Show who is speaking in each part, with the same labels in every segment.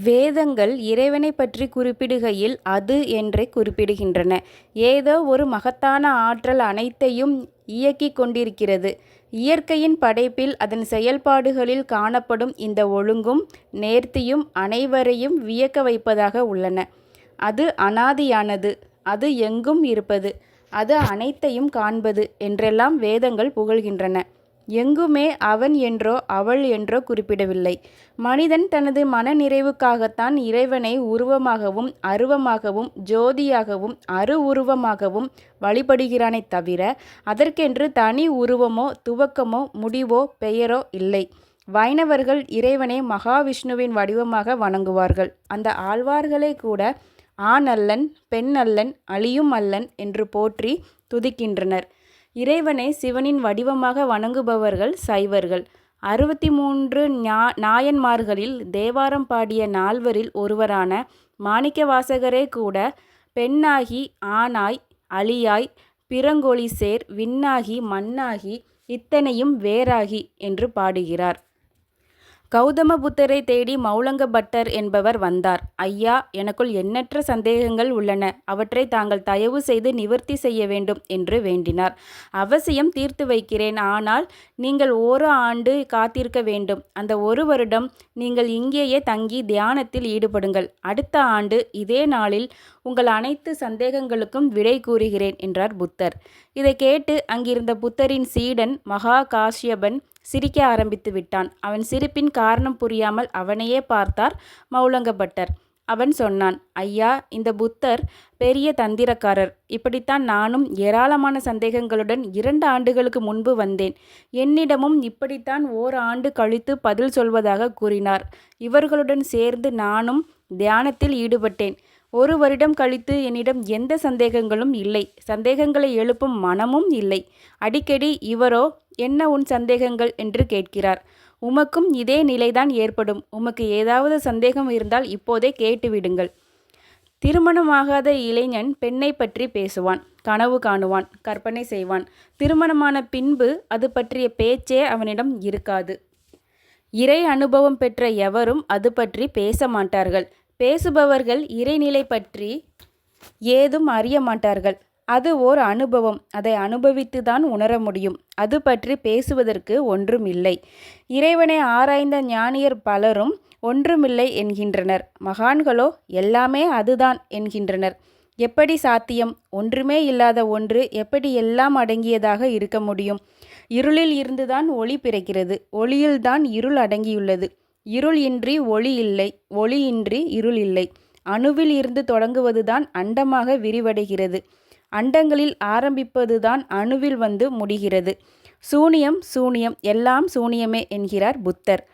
Speaker 1: வேதங்கள் இறைவனை பற்றி குறிப்பிடுகையில் அது என்றே குறிப்பிடுகின்றன. ஏதோ ஒரு மகத்தான ஆற்றல் அனைத்தையும் இயக்கிக் கொண்டிருக்கிறது. இயற்கையின் படைப்பில் அதன் செயல்பாடுகளில் காணப்படும் இந்த ஒழுங்கும் நேர்த்தியும் அனைவரையும் வியக்க வைப்பதாக உள்ளன. அது அனாதியானது. அது எங்கும் இருப்பது. அது அனைத்தையும் காண்பது என்றெல்லாம் வேதங்கள் புகழ்கின்றன. எங்குமே அவன் என்றோ அவள் என்றோ குறிப்பிடவில்லை. மனிதன் தனது மனநிறைவுக்காகத்தான் இறைவனை உருவமாகவும் அருவமாகவும் ஜோதியாகவும் அரு உருவமாகவும் வழிபடுகிறானே தவிர அதற்கென்று தனி உருவமோ துவக்கமோ முடிவோ பெயரோ இல்லை. வைணவர்கள் இறைவனை மகாவிஷ்ணுவின் வடிவமாக வணங்குவார்கள். அந்த ஆழ்வார்களே கூட ஆண் அல்லன் பெண் அல்லன் அழியும் அல்லன் என்று போற்றி துதிக்கின்றனர். இறைவனை சிவனின் வடிவமாக வணங்குபவர்கள் சைவர்கள். அறுபத்தி மூன்று நாயன்மார்களில் தேவாரம் பாடிய நால்வரில் ஒருவரான மாணிக்கவாசகரே கூட பெண்ணாகி ஆணாய் பிரங்கோழி சேர் விண்ணாகி மண்ணாகி இத்தனையும் வேறாகி என்று பாடுகிறார். கௌதம புத்தரை தேடி மௌலங்க பட்டர் என்பவர் வந்தார். ஐயா எனக்குள் எண்ணற்ற சந்தேகங்கள் உள்ளன. அவற்றை தாங்கள் தயவு செய்து நிவர்த்தி செய்ய வேண்டும் என்று வேண்டினார். அவசியம் தீர்த்து வைக்கிறேன். ஆனால் நீங்கள் ஒரு ஆண்டு காத்திருக்க வேண்டும். அந்த ஒரு வருடம் நீங்கள் இங்கேயே தங்கி தியானத்தில் ஈடுபடுங்கள். அடுத்த ஆண்டு இதே நாளில் உங்கள் அனைத்து சந்தேகங்களுக்கும் விடை கூறுகிறேன் என்றார் புத்தர். இதைக் கேட்டு அங்கிருந்த புத்தரின் சீடன் மகா காஷ்யபன் சிரிக்க ஆரம்பித்து விட்டான். அவன் சிரிப்பின் காரணம் புரியாமல் அவனையே பார்த்தார் மௌலங்கப்பட்டர் அவன் சொன்னான் ஐயா இந்த புத்தர் பெரிய தந்திரக்காரர். இப்படித்தான் நானும் ஏராளமான சந்தேகங்களுடன் இரண்டு ஆண்டுகளுக்கு முன்பு வந்தேன். என்னிடமும் இப்படித்தான் ஓர் ஆண்டு கழித்து பதில் சொல்வதாகக் கூறினார். இவர்களுடன் சேர்ந்து நானும் தியானத்தில் ஈடுபட்டேன். ஒரு வருடம் கழித்து என்னிடம் எந்த சந்தேகங்களும் இல்லை. சந்தேகங்களை எழுப்பும் மனமும் இல்லை. அடிக்கடி இவரோ என்ன உன் சந்தேகங்கள் என்று கேட்கிறார். உமக்கும் இதே நிலைதான் ஏற்படும். உமக்கு ஏதாவது சந்தேகம் இருந்தால் இப்போதே கேட்டுவிடுங்கள் திருமணமாகாத இளைஞன் பெண்ணை பற்றி பேசுவான். கனவு காணுவான். கற்பனை செய்வான். திருமணமான பின்பு அது பற்றிய பேச்சே அவனிடம் இருக்காது. இறை அனுபவம் பெற்ற எவரும் அது பற்றி பேச மாட்டார்கள். பேசுபவர்கள் இறைநிலை பற்றி ஏதும் அறிய மாட்டார்கள். அது ஓர் அனுபவம். அதை அனுபவித்து தான் உணர முடியும். அது பற்றி பேசுவதற்கு ஒன்றும் இல்லை. இறைவனை ஆராய்ந்த ஞானியர் பலரும் ஒன்றுமில்லை என்கின்றனர். மகான்களோ எல்லாமே அதுதான் என்கின்றனர். எப்படி சாத்தியம்? ஒன்றுமே இல்லாத ஒன்று எப்படி எல்லாம் அடங்கியதாக இருக்க முடியும்? இருளில் இருந்துதான் ஒளி பிறக்கிறது. ஒளியில்தான் இருள் அடங்கியுள்ளது. இருள் இன்றி ஒளி இல்லை. ஒளி இன்றி இருள் இல்லை. அணுவில் இருந்து தொடங்குவதுதான் அண்டமாக விரிவடைகிறது. அண்டங்களில் ஆரம்பிப்பதுதான் அணுவில் வந்து முடிகிறது. சூனியம் சூனியம் எல்லாம் சூனியமே என்கிறார் புத்தர்.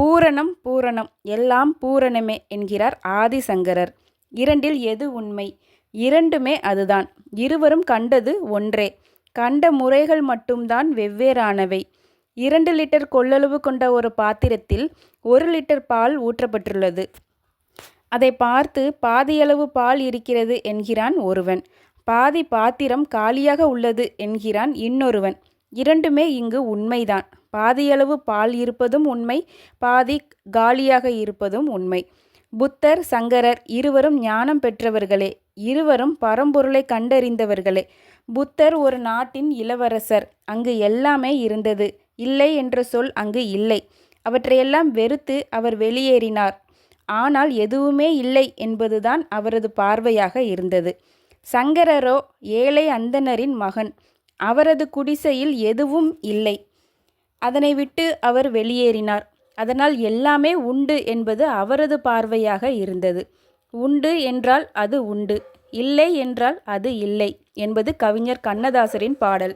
Speaker 1: பூரணம் பூரணம் எல்லாம் பூரணமே என்கிறார் ஆதிசங்கரர். இரண்டில் எது உண்மை? இரண்டுமே அதுதான். இருவரும் கண்டது ஒன்றே. கண்ட முறைகள் மட்டும்தான் வெவ்வேறானவை. இரண்டு லிட்டர் கொள்ளளவு கொண்ட ஒரு பாத்திரத்தில் ஒரு லிட்டர் பால் ஊற்றப்பட்டுள்ளது. அதைப் பார்த்து பாதியளவு பால் இருக்கிறது என்கிறான் ஒருவன். பாதி பாத்திரம் காலியாக உள்ளது என்கிறான் இன்னொருவன். இரண்டுமே இங்கு உண்மைதான். பாதியளவு பால் இருப்பதும் உண்மை. பாதி காலியாக இருப்பதும் உண்மை. புத்தர் சங்கரர் இருவரும் ஞானம் பெற்றவர்களே. இருவரும் பரம்பொருளை கண்டறிந்தவர்களே. புத்தர் ஒரு நாட்டின் இளவரசர். அங்கு எல்லாமே இருந்தது. இல்லை என்ற சொல் அங்கு இல்லை. அவற்றையெல்லாம் வெறுத்து அவர் வெளியேறினார். ஆனால் எதுவுமே இல்லை என்பதுதான் அவரது பார்வையாக இருந்தது. சங்கரரோ ஏழை அந்தணரின் மகன். அவரது குடிசையில் எதுவும் இல்லை. அதனை விட்டு அவர் வெளியேறினார். அதனால் எல்லாமே உண்டு என்பது அவரது பார்வையாக இருந்தது. உண்டு என்றால் அது உண்டு. இல்லை என்றால் அது இல்லை என்பது கவிஞர் கண்ணதாசரின் பாடல்.